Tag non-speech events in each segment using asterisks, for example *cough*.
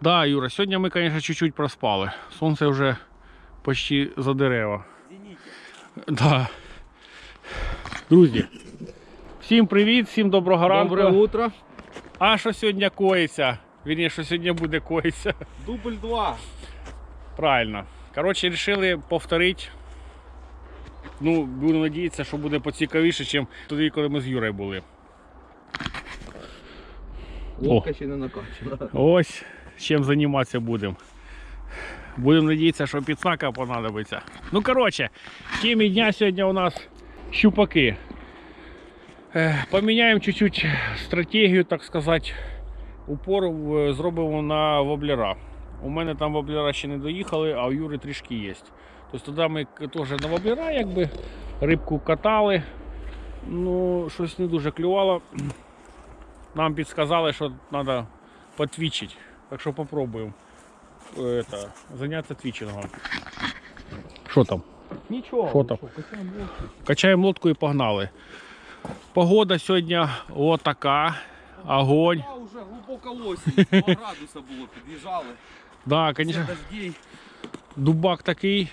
Да, Юра, сьогодні ми, звісно, чуть-чуть проспали. Сонце вже почти за дерева. Да. Друзі, всім привіт, всім доброго ранку. Доброе утро. А що сьогодні коїться? Вірніше, що сьогодні буде коїться. Дубль 2. Правильно. Коротше, вирішили повторити. Ну, буду надіятися, що буде поцікавіше, ніж тоді, коли ми з Юрою були. Лодка ще не накачана. Ось чим займатися будемо. Будемо надіятися, що підсака понадобиться. Ну, коротше, темі дня сьогодні у нас щупаки. Е, Поміняємо чуть-чуть стратегію, так сказати. Упор зробимо на воблера. У мене там воблера ще не доїхали, а у Юри трішки є. Тобто туди ми теж на воблера якби рибку катали. Ну, щось не дуже клювало. Нам підсказали, що треба потвічить. Так що попробуємо е, это, зайнятися твічингом. Що там? Нічого. Що там? качаємо лодку. Качаємо лодку і погнали. Погода сьогодні отака. Огонь. А вже глибока осінь. 2 градуса було, під'їжджали. Да, звісно, дубак такий.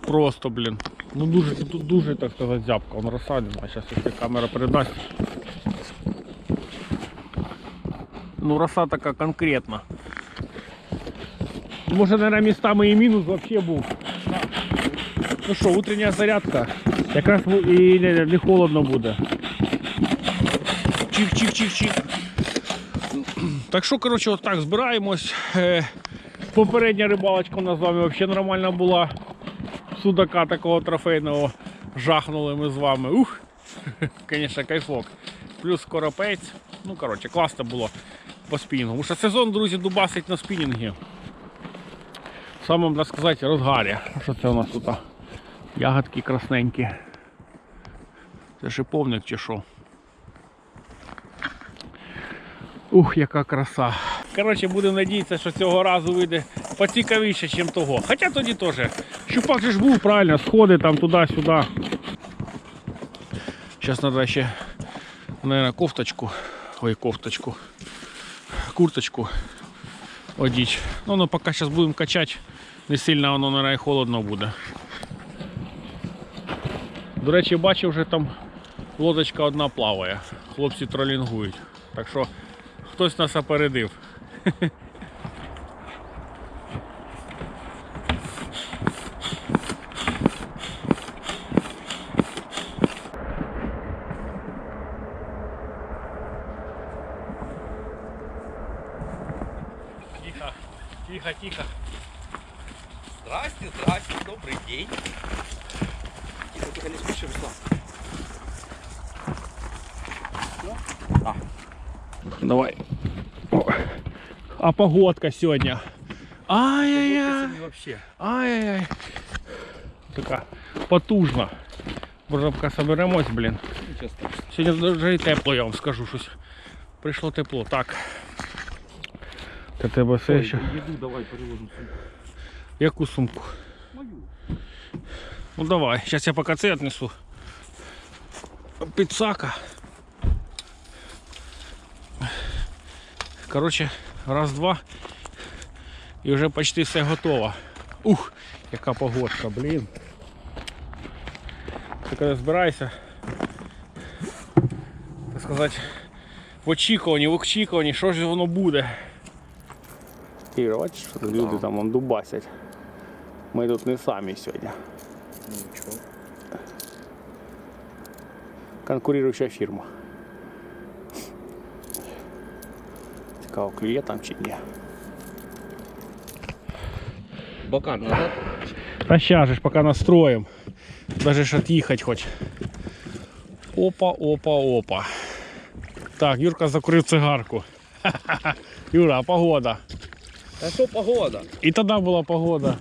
Просто, блін. Ну дуже, тут дуже, так сказати, зябка. Он розсадена. Зараз якщо камера передасть. Ну, роса така конкретна. Може, наверное, містами і мінус взагалі був. Ну що, утрення зарядка. Якраз і не, не холодно буде. Чих-чих-чих-чих. Так що, коротше, от так збираємось. Е, Попередня рибалочка у нас з вами взагалі нормальна була. Судака такого трофейного жахнули ми з вами. Ух! *laughs* Звісно, кайфок. Плюс коропець. Ну, коротше, класно було по спінінгу. Тому що сезон, друзі, дубасить на спінінгі. Самому, так сказати, розгарі. Що це у нас тут? Ягодки красненькі. Це шиповник чи що? Ух, яка краса. Коротше, будемо надіятися, що цього разу вийде поцікавіше, ніж того. Хоча тоді теж. Щупак же ж був правильно, сходи там туди-сюди. Зараз треба ще, наверное, кофточку. Ой, кофточку. Курточку одіть. Ну, ну поки зараз будемо качати, не сильно воно, наверное, холодно буде. До речі, бачив, вже там лодочка одна плаває. Хлопці тролінгують. Так що хтось нас опередив. *laughs* погодка сьогодні. Ай-яй-яй. Сьогодні вообще. Ай-яй-яй. Така потужна. Може поки соберемось, блін. Нічого страшного. Сьогодні вже і тепло, я вам скажу щось. Прийшло тепло. Так. Та тебе все Ой, ще. Їду давай переложимо сумку. Яку сумку? Мою. Ну давай, зараз я поки це віднесу. Підсака. Коротше, раз-два. І вже почти все готово. Ух, яка погодка, блін. Ти коли збирайся, так сказати, в очікуванні, в очікуванні, що ж воно буде. Ігор, бачиш, що тут люди там вон дубасять. Ми тут не самі сьогодні. Нічого. конкурирующая фирма. Цікаво, клює там чи ні. Бакан назад. Та щас же ж поки настроїм. Даже ж от'їхати хоч. Опа, опа, опа. Так, Юрка закурив цигарку. Ха-ха-ха. *laughs* Юра, а погода. А що погода? І тоді була погода.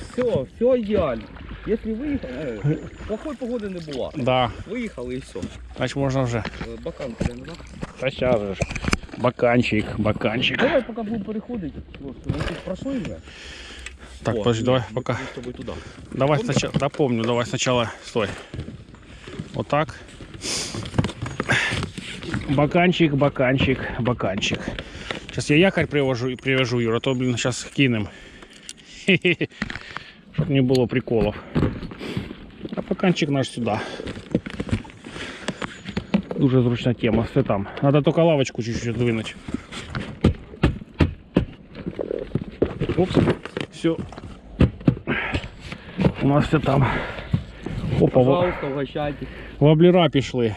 Все, все ідеально. Якщо виїхав, е, плохої погоди не було. Да, Виїхали і все. значить можна вже. Е, Бакан прямо назад. Та щас же ж. Баканчик, баканчик. Давай поки будемо переходити. Просто ми тут пройшли вже. Так, О, подожди, ні, давай ми пока. з тобою туди. Давай Помнишь? сначала, да помню, давай сначала, стой. Вот так. Баканчик, баканчик, баканчик. Зараз я якорь привожу і привяжу, Юра, то, блін, зараз кинем. Хе-хе. *laughs* Щоб не було приколів. А поканчик наш сюди. Дуже зручна тема, все там. Надо тільки лавочку чуть-чуть здвинуть. Опс, все. У нас все там. Опа, Пожалуйста, угощайтесь. воблера пішли.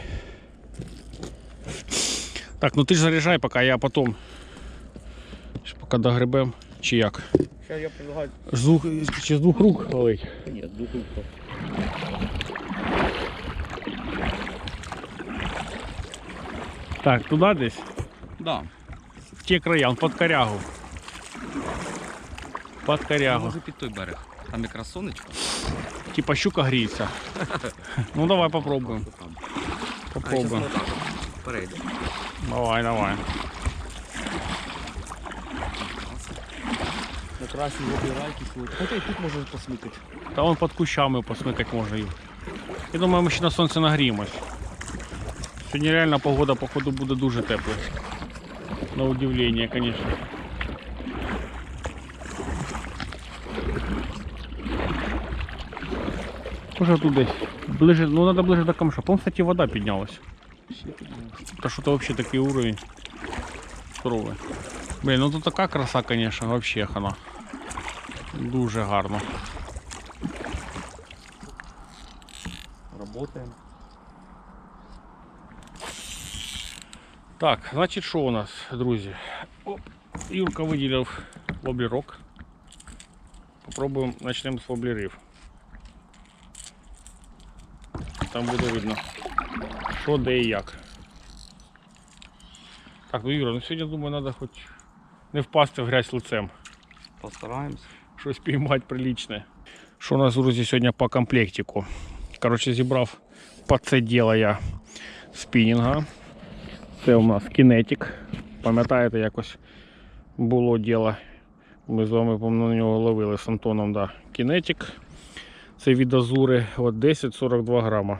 Так, ну ти ж заряджай, поки я потом. Ще Поки догребем. Чи як? Сейчас я предлагаю... З двох, чи з двох рук лить? Нет, двух руков. Так, туди десь? Да. В ті края, он під корягу. Під корягу. Може під той берег. Там якраз сонечко. Типа щука гріється. Ну давай попробуємо. Що там? А, Попробуємо. зараз отак от перейде. Давай, давай. На красні вибирайки слухай. Хоча і тут можна посмикати. Та вон під кущами посмикати можна їх. Я думаю, ми ще на сонці нагріємось. Сьогодні реально погода, походу, буде дуже тепла. На удивление, конечно. Уже тут десь. Ближе, ну надо ближе до камша. По кстати, вода піднялась. Та що то вообще такий уровень. Здоровий. Блін, ну тут така краса, конечно, вообще хана. Дуже гарно. Работаємо. Так, значить, що у нас, друзі? Оп, Юрка виділив воблерок. Попробуємо, почнемо з воблерів. Там буде видно, що, де і як. Так, ну Юра, ну сьогодні, думаю, треба хоч не впасти в грязь лицем. Постараємось. Щось піймати приличне. Що у нас, друзі, сьогодні по комплектику? Коротше, зібрав по це діло я спінінга. Це у нас кінетик. Пам'ятаєте, якось було діло. Ми з вами на нього ловили з Антоном. Да. Кінетик. Це від Азури от 10-42 грама.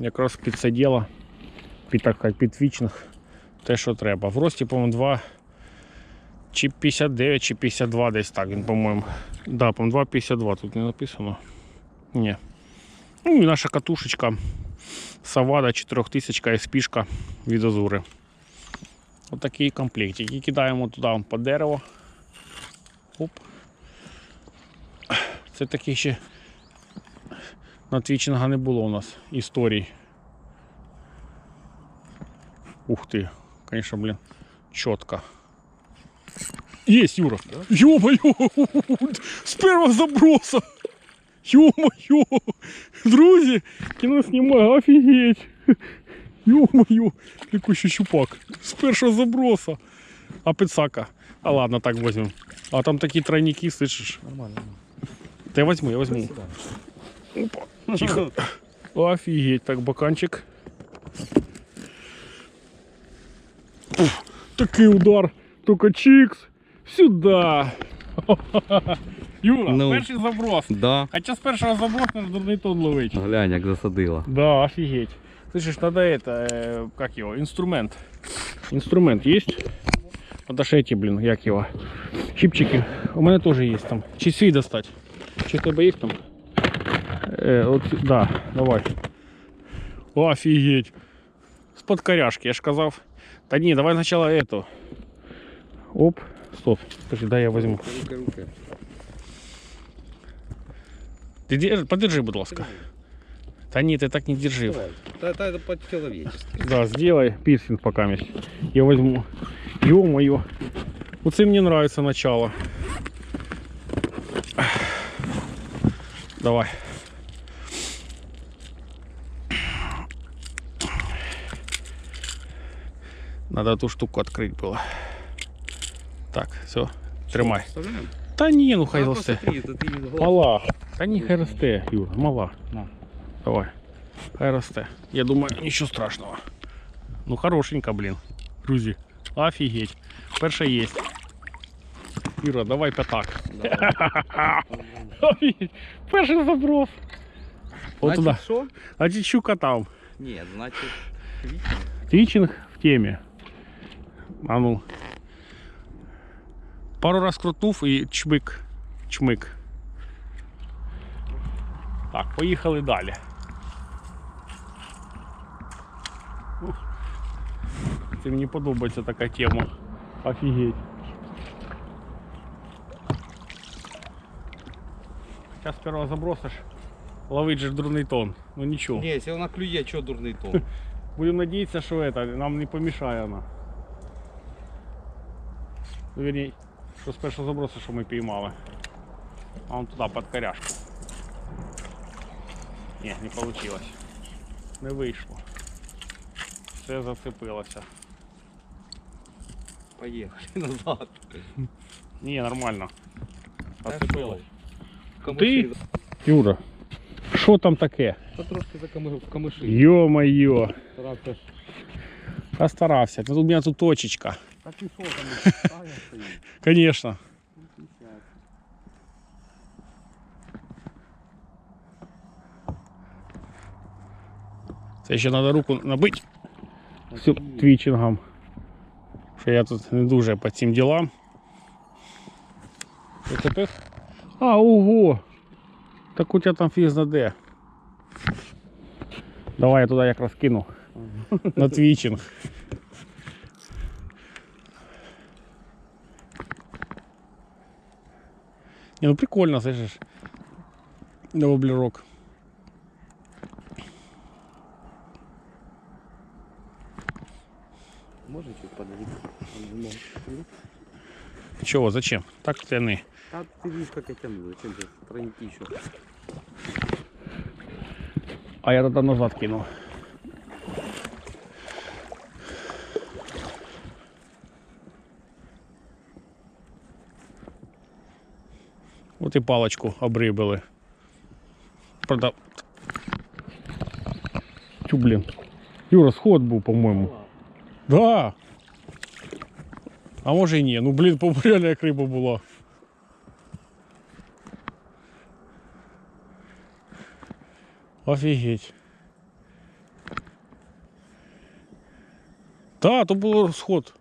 Якраз під це діло, під, так під вічних, те, що треба. В рості, по-моєму, 2 чи 59, чи 52 десь так він, по-моєму. Да, по-моєму, 2,52 тут не написано. Ні. Ну і наша катушечка Савада 4000 SP від Азури. Отакий комплектик. І кидаємо туди вон по дерево. Оп. Це такий ще на твічинга не було у нас історій. Ух ти, конечно, блін, чітко. Есть, Юра. Ё-моё! С первого заброса! Ё-моё! Друзі, кіно знімаю, офігеть! Ё-моё! Який ще щупак. З першого заброса. А пицака. А ладно, так возьмем. А там такі тройники, слышишь? Нормально. Та я возьму, я возьму. Опа. Тихо. Офигеть, так баканчик. Ух, такий удар. Только чикс. Сюда. *laughs* Юра, Ну. перший заброс. Да. Хоча з першого забросу дурний тон ловить. Глянь, як засадила. Да, офигеть. Слышишь, надо это, э, как его, инструмент. Инструмент есть? Надо ж эти, блин, як его, чипчики. У меня тоже есть там. Чи свій достать? Чи в тебе є там? Э, от, да, давай. О, офигеть. З-под коряшки, я ж казав. Та ні, давай сначала эту. Оп, стоп. Подожди, дай я возьму. Руки, руки. Ти держи, подержи, будь ласка. Та ні, ти так не держи. Та, та, это по-человечески. Да, сделай пирсинг пока месть. Я возьму. Ё-моё. Вот это мне нравится начало. Давай. Надо эту штуку открыть было. Так, все, тримай. Вставляем? Та ні, ну хай А, росте. посмотри, это ты из глаз. Мала. Та ні, хай росте, Юра, мала. На. Давай. Хай росте. Я думаю, нічого страшного. Ну хорошенько, блін. Друзі. Офігеть. Перша є. Іра, давай п'ятак. Офігеть. Перший заброс. От туди. Значит, что? А чи щука там. Нет, значит, видите? Твічинг в темі. А ну. Пару раз крутнув і чмик. Чмик. Так, поїхали далі. Це мені подобається така тема. Офігеть. Сейчас сперва забросиш, ловить же дурний тон. Ну нічого. Ні, якщо вона клює, що дурний тон? *laughs* Будем надеяться, что это нам не помешає вона. Ну, Вірні, що з першого забросу, що ми піймали. А он туди під коряшку. Ні, не вийшло. Не вийшло. Все зацепилося. Поїхали *laughs* назад. Ні, нормально. Та Зацепилось. що? Ти? Камиші. Юра, що там таке? Та трошки за ками- в камиші. Йо-моє. Старався ж. Постарався. Тут у мене тут точечка. Так *laughs* і що там? Стая стоїть. Конечно. Це ще треба руку набити всю твічингом. Що я тут не дуже по цим ділам. Зацепив? А, ого! Так у тебе там фіг знаде. Давай я туди якраз кину. На твічинг. Не, ну прикольно, слышишь? На воблерок. Може чуть подожди. Чего, зачем? Так тяни. А ты видишь, как я тяну. Зачем же тройники еще? А я тогда назад кинул. Вот и палочку обрыбили. Правда. Тю, блин. Юра, сход був, по-моєму. Да. А може і ні. Ну, блін, по реально як риба була. Офігеть. Так, то було сход.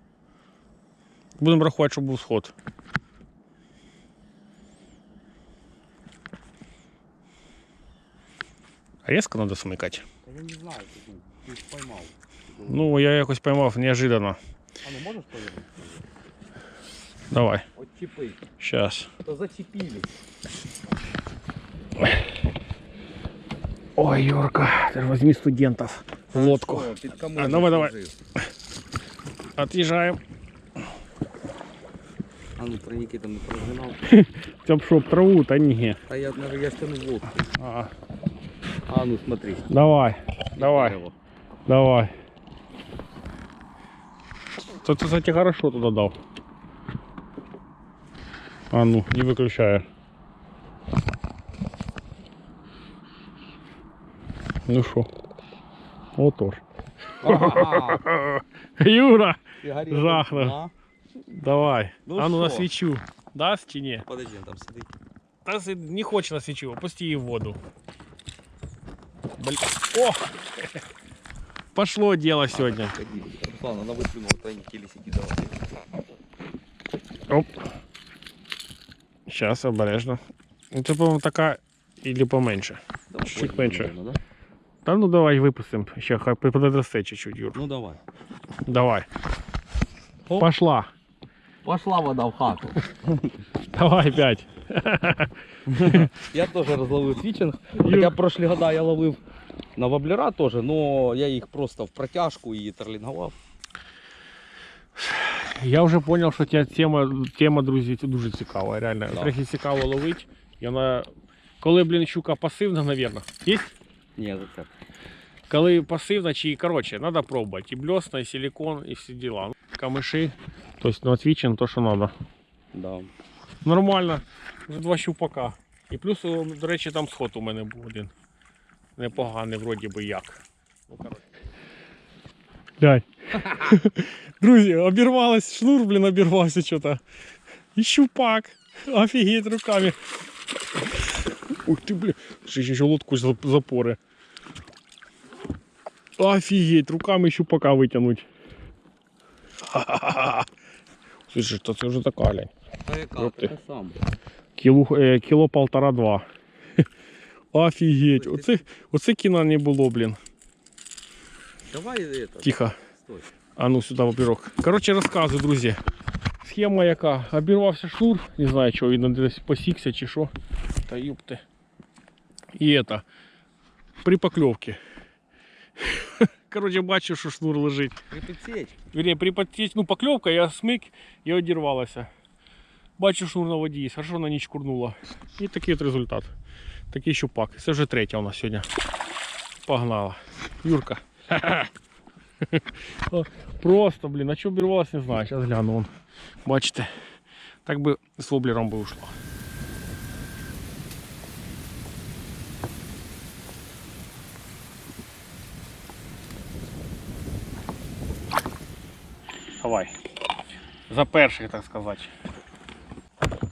Будемо рахувати, що був сход. Резко треба смикати. Да я не знаю, ты, ты ж поймал. Ну, я якось поймав неожиданно. А ну можешь повернуть? Давай, Отчепи. сейчас. То зачепили. Ой, Юрка, ты возьми студентов в лодку. Під камишем А, давай, давай. лежиш. Отъезжаем. А ну тройники там не прожинав. *laughs* Тем чтоб траву, та ні. А я, наверное, я стяну лодку. А, А ну смотри. давай, давай, Дерево. давай. То ты, кстати, хорошо туда дал. А ну, не выключаю. Ну что? Вот тоже. Ага. Юра, Сигарети. Жахно. На. давай. Ну а ну на що? свечу. Даст чи ні? Подожди, он там сидить. Та си- не хоче на свічу, опусти її в воду. Блін. О! *laughs* Пошло дело сьогодні. Руслан, она выплюнула или сиди давай. Оп. Сейчас, обережно. Ну, це, по-моєму, така или поменше. Давай, Чуть меньше. наверно, да? Та ну давай випустимо. Ще хай подросте чуть-чуть, Юр. Ну давай. Давай. Оп. Пошла. Пошла вода в хату. *laughs* Давай п'ять. *laughs* Я теж розловив твічинг. Ю- Хоча прошлі года я ловив на воблера теж, але я їх просто в протяжку і терлінгував. Я вже зрозумів, що ця тема, тема, друзі, це дуже цікава. Реально. Да. Трохи цікаво ловить. І вона. Коли, блін, щука пасивна, мабуть. Є? Ні, за це. Коли пасивна, чи коротше, треба пробувати. І блесна, і силикон, і всі діла. Камиші, тобто на твічен, то що треба. Да. Нормально. Вже два щупака. І плюс, о, до речі, там сход у мене був один. Непоганий, вроді би як. Ну, коротше. Глянь. Друзі, обірвалась шнур, блін, обірвався що-то. І щупак. Офігеть руками. Ух ти, блін. Ще ще лодку з запори. Офігеть, руками щупака витягнуть. Ха-ха-ха. *laughs* Слушай, то це вже така, глянь. Та яка? Ёпти. Така сама. Кіло, е, кіло полтора-два. Офігеть. Оце, оце кіна не було, блін. Давай это. Тихо. Стой. А ну сюди вапірок. Коротше, розказую, друзі. Схема яка. Обірвався шнур, не знаю, чого він десь посікся чи що. Та юпти. І это. При покльовці. *laughs* Коротше, бачу, що шнур лежить. При підсечці. Вірні, при подтечь, ну покльовка, я смик і одірвалася. Бачу, шнур на воді є, хорошо на ніч курнула. І такий от результат. Такий щупак. Це вже третя у нас сьогодні. Погнала. Юрка. *laughs* Просто, блін, а що обірвалась, не знаю. Зараз гляну. Вон. Бачите, так би з воблером би ушло. Давай. За перших, так сказати.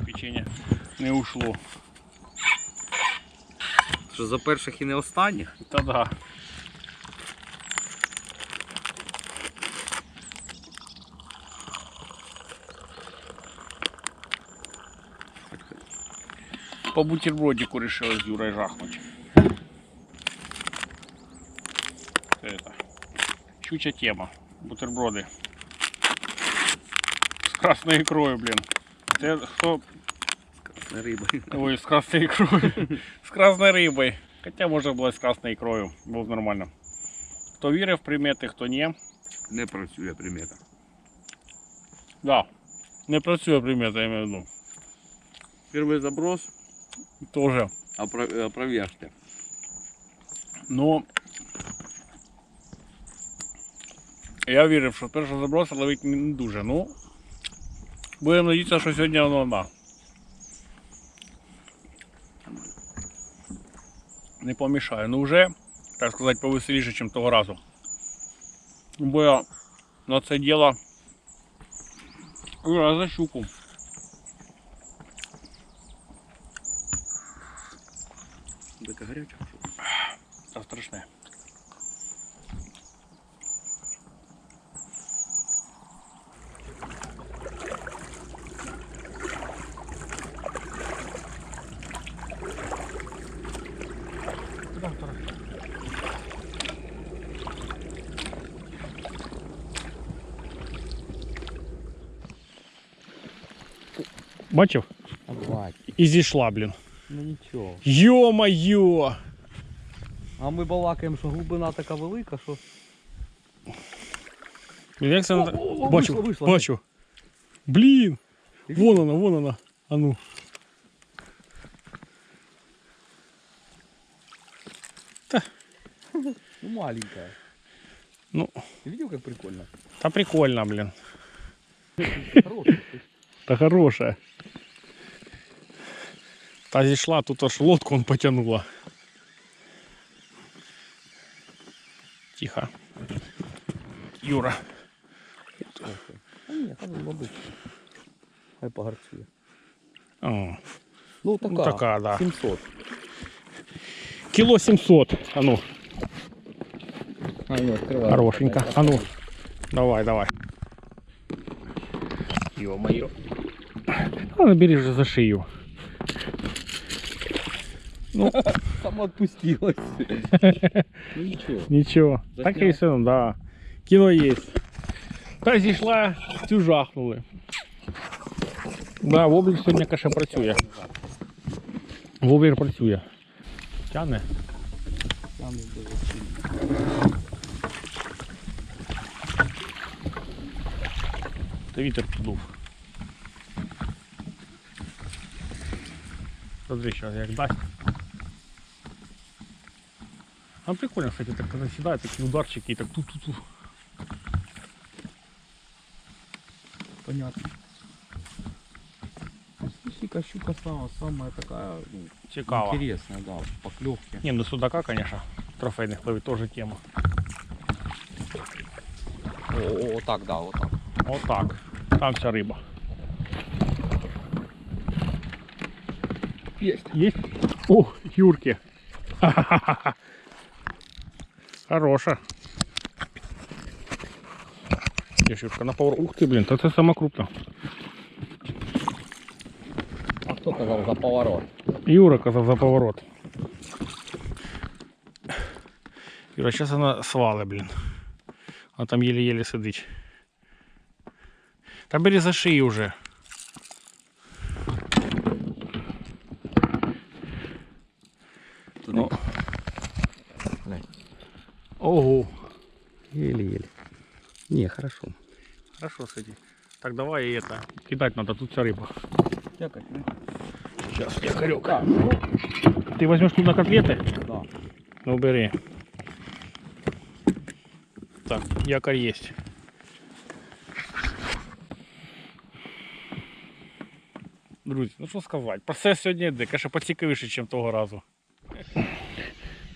Печення не ушло. Що за перших і не останніх? Та да. По бутербродику решил с Юрой жахнуть. Это. Щуча тема. Бутерброды. С красной икрой, блин. Це хто На риби. Ой, с красной икрой. *laughs* С красной рыбой. Хотя можно было с красной икрою. Було б нормально. Хто вірив в примети, хто ні. Не працює примета. Да. Не працює примета, я маю в виду. Перший заброс, Тоже. опровержте. Ну. Я вірив, що першого заброса ловить не дуже. Ну. Будемо надіятися, що сьогодні воно да. Не помішає. Ну вже, так сказати, повеселіше, ніж того разу. Бо я на це діло. Юра, за щуку. Така гаряча. Це страшне. Бачив? Давай. І зійшла, блін. Ну нічого. Йо-моє! А ми балакаємо, що глибина така велика, що. Блін, Як це О, надо- о, о, Бачу, вийшла, вийшла. бачу. Блін! Вон вона, вон вона. А ну. Ну маленькая. Ну. Ты видел, как прикольно? Та прикольно, блін. Хороший. Та хороша. Та зійшла, тут аж лодку он потягнула. Тихо. Юра. А ні, там мабуть. Хай погарцює. О, Ну така. ну, така, да. 700. Кіло 700. А ну, А, ні, відкривай. хорошенько. А ну. Давай, давай. Ё-моё. А, набери же за шию. Ну, *laughs* Сама відпустилась. ну нічого. Нічого. Так Засняв. і все, да. Кіно є. Та зійшла, цю жахнули. Да, воблер сьогодні, каже, працює. Воблер працює. Тяне. Там дуже сильно. Та вітер подув. Смотри, що як дасть. А прикольно, кстати, так когда сідає, такі ударчики і так ту-ту-ту. Понятно. Слушай, щука стала самая такая ну, Цікаво. интересная, да, в поклевке. Не, ну судака, конечно, трофейных ловить тоже тема. О, о, о, так, да, вот так. Вот так. Там вся риба. Есть. Есть? О, Юрки. Ха-ха-ха. *laughs* Хороша. Ящерка на повар. Ух ты, блин, это сама крупно. А кто сказал за поворот? Юра сказал за поворот. Юра, сейчас она свалы, блин. А там еле-еле сидит. Там бери за шею уже. хорошо. Хорошо сиди. Так, давай и это. Кидать надо, тут вся рыба. Якорь? Сейчас, якорек. Ты возьмешь тут на котлеты? Да. Ну, бери. Так, якорь есть. Друзі, ну що сказати, процес сьогодні йде, каже, поцікавіше, ніж того разу.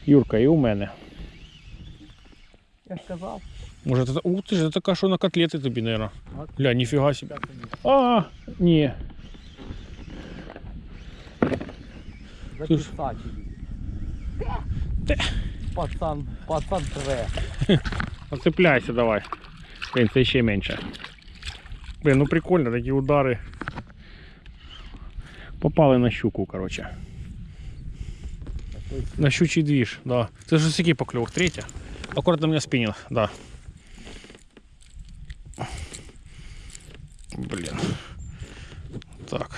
Юрка, і у мене. Я сказав. Може, це, ух ти ж, це така, що на котлети тобі, мабуть. А? Гля, ніфіга собі. А, ні. Записати. Те. Пацан, пацан тре. *laughs* Оцепляйся давай. Блин, це ще менше. Блин, ну прикольно, такі удари. Попали на щуку, короче. На щучий двіж, да. Це ж який покльовок? Третя? Аккуратно у меня спиннинг, да. Блин. Так.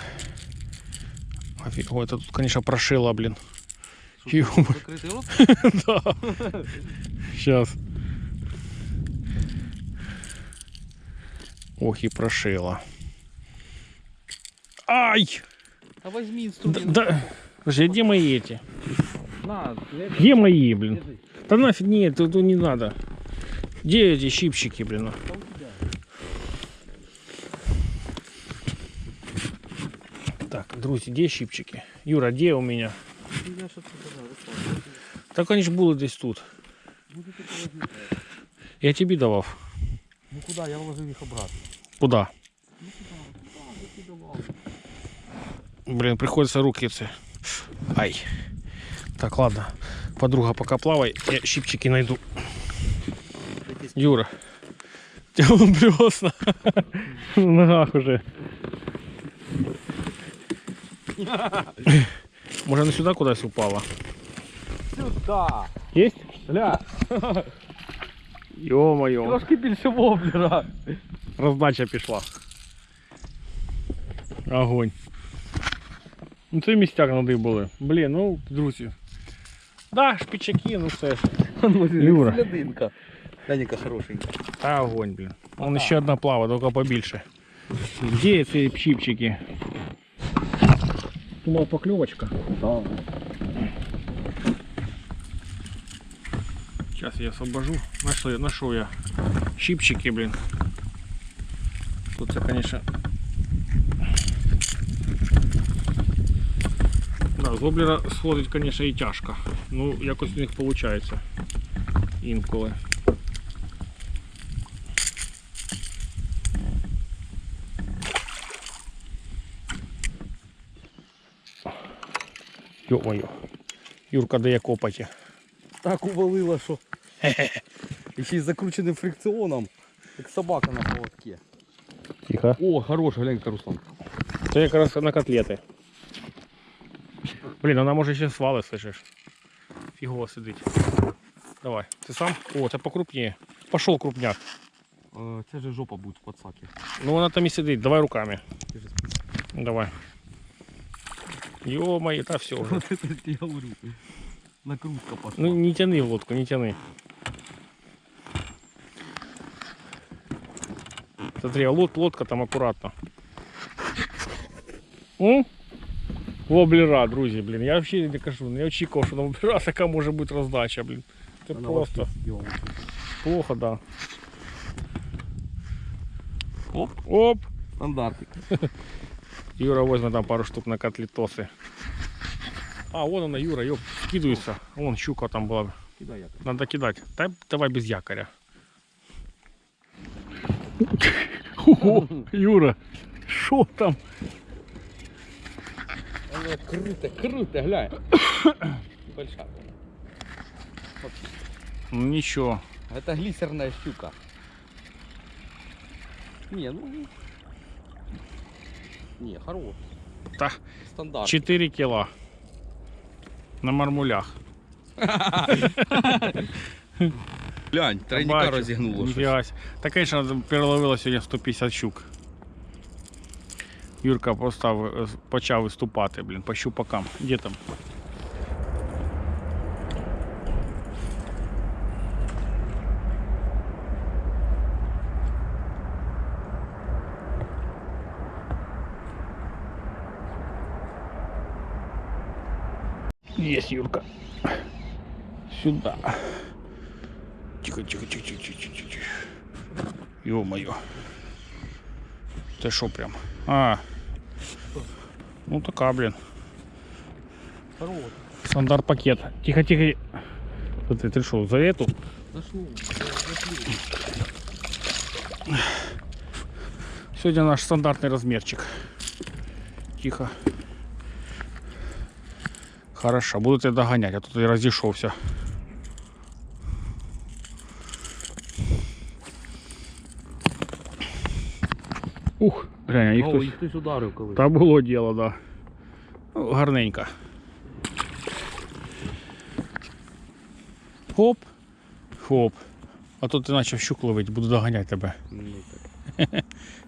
Ой, это тут, конечно, прошило, блин. Закритий рот? *laughs* Да. Сейчас. Ох и прошила. Ай! Та візьми Да, інструмент. да. Подожди, а где мои эти? На. Где мои, блин? Да нафиг, нет, тут, не надо. Где эти щипчики, блин? Та друзья, где щипчики? Юра, где у Руслан? Так они ж були десь тут. Ну. Я тобі давав. Ну куди? Я вложив їх обратно. Куда? Ну куди? Давав? Блин, приходится руки це. Ай. Так, ладно. Подруга, пока плавай, я щипчики найду. Юра. Тебя он брёс на *laughs* на ногах уже. *laughs* Может, она сюда куда-то упала? Сюда! Есть? Гля, *laughs* Ё-моё. трошки більше воблера. Роздача пішла. Огонь. Ну це містяк нади були. Блін, ну, друзі. Да, шпичаки, ну все ж. *laughs* Юра. Слядинка. Даніка хорошенька. Та огонь, блін. Вон ще одна плава, тільки побільше. Де ці пчипчики? Думав покльовочка. Да. Сейчас я освобожу. Нашел, нашел я щипчики, блин. Тут це, конечно. Да, з воблера сходить, конечно, і тяжко. Ну, якось у них виходить. Інколи. Ё-моё. Юрка, дає копаті. Так увалило, що. І *laughs* ще й закрученим фрикціоном, як собака на поводке. Тихо. О, хорош, глянь-ка, Руслан. Це якраз на котлети. Блін, вона може ще свали, слышиш. Фігово сидить. Давай. Ти сам? О, це покрупніє. Пошел крупняк. Е, Це же жопа буде в пацаки. Ну вона там і сидить. Давай руками. Ти же Давай. Ё-моё, та все вже. Вот это я говорю. Накрутка пошла. Ну не тяни в лодку, не тяни. Смотри, а лод, лодка там аккуратно. М? Воблера, друзі, блін. Я взагалі не кажу, не очікував, що на воблера така може бути роздача, блін. Це Она просто вообще сделала. плохо, да. Оп, Оп! стандартик. *laughs* Юра возьме там пару штук на котлетоси. А, вон она, Юра, ёп, скидывается. Вон щука там была. Кидай. Надо кидать. Да, давай без якоря. Ого, Юра, що там? Она круто, круто, глянь. Большая. Ну нічого. Это глиссерная щука. Не, ну... Не, хорош. Та Стандарт. 4 кіла. На мармулях. Глянь, тройника Бачу. розігнуло щось. Ніфіга сі. Та, звісно, переловило сьогодні 150 щук. Юрка постав, е, почав виступати, блін, по щупакам. Де там? Есть, Юрка. Сюда. Тихо, тихо, тихо, тихо, тихо, тихо, тихо. Ё-моё. Ты шо прям? А. Ну така, блин. Здорово. Стандарт пакет. Тихо, тихо. Что ты, ты шо, за эту? Зашло. Сегодня наш стандартный размерчик. Тихо. Хорошо, буду тебя догонять, а то ты разошелся. Ух, глянь, а їх О, тут... їх хтось ударив колись. Та було діло, да. Ну, гарненько. Хоп. Хоп. А то ти почав щук ловити, буду доганяти тебе. Ну, так. *laughs*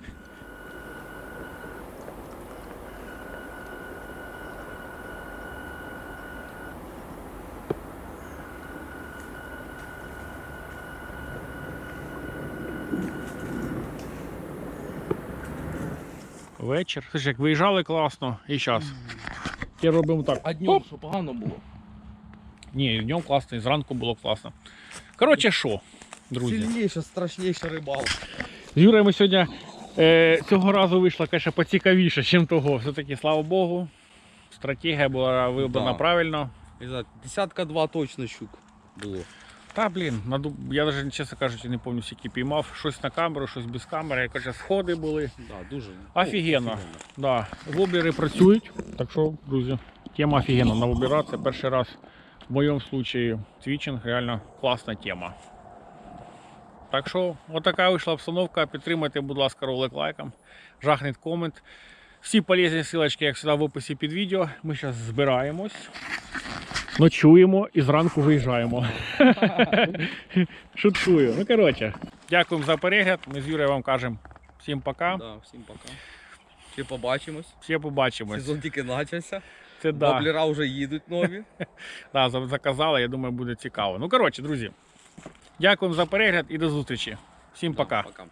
Вечір. Слушай, як виїжджали класно і зараз. І робимо так. А днем, що погано було? Ні, днем класно, і зранку було класно. Коротше, що, друзі? Сильніша, страшніша рибалка. З Юрою ми сьогодні е, цього разу вийшло, конечно, поцікавіше, ніж того. Все-таки, слава Богу, стратегія була вибрана Да. правильно. Не знаю, десятка два точно щук було. Та блін, наду... я навіть, чесно кажучи, не пам'ятаю, скільки піймав. Щось на камеру, щось без камери. Я кажу, сходи були. Да, дуже. Офігенно. Да. Воблери працюють. Так що, друзі, тема офігенна на воблера. Це перший раз в моєму случаї твічинг, реально класна тема. Так що, отака вийшла обстановка. Підтримайте, будь ласка, ролик лайком, жахніть комент. Всі полезні ссылочки, як завжди, в описі під відео. Ми зараз збираємось, ночуємо і зранку виїжджаємо. Шуткую. Ну, коротше, дякуємо за перегляд. Ми з Юрою вам кажемо всім пока. Да, всім пока. Ще побачимось. Ще побачимось. Сезон тільки почався. Це да. Воблера вже їдуть нові. *laughs* Да, заказали, я думаю, буде цікаво. Ну, коротше, друзі, дякуємо за перегляд і до зустрічі. Всім Да, пока. пока.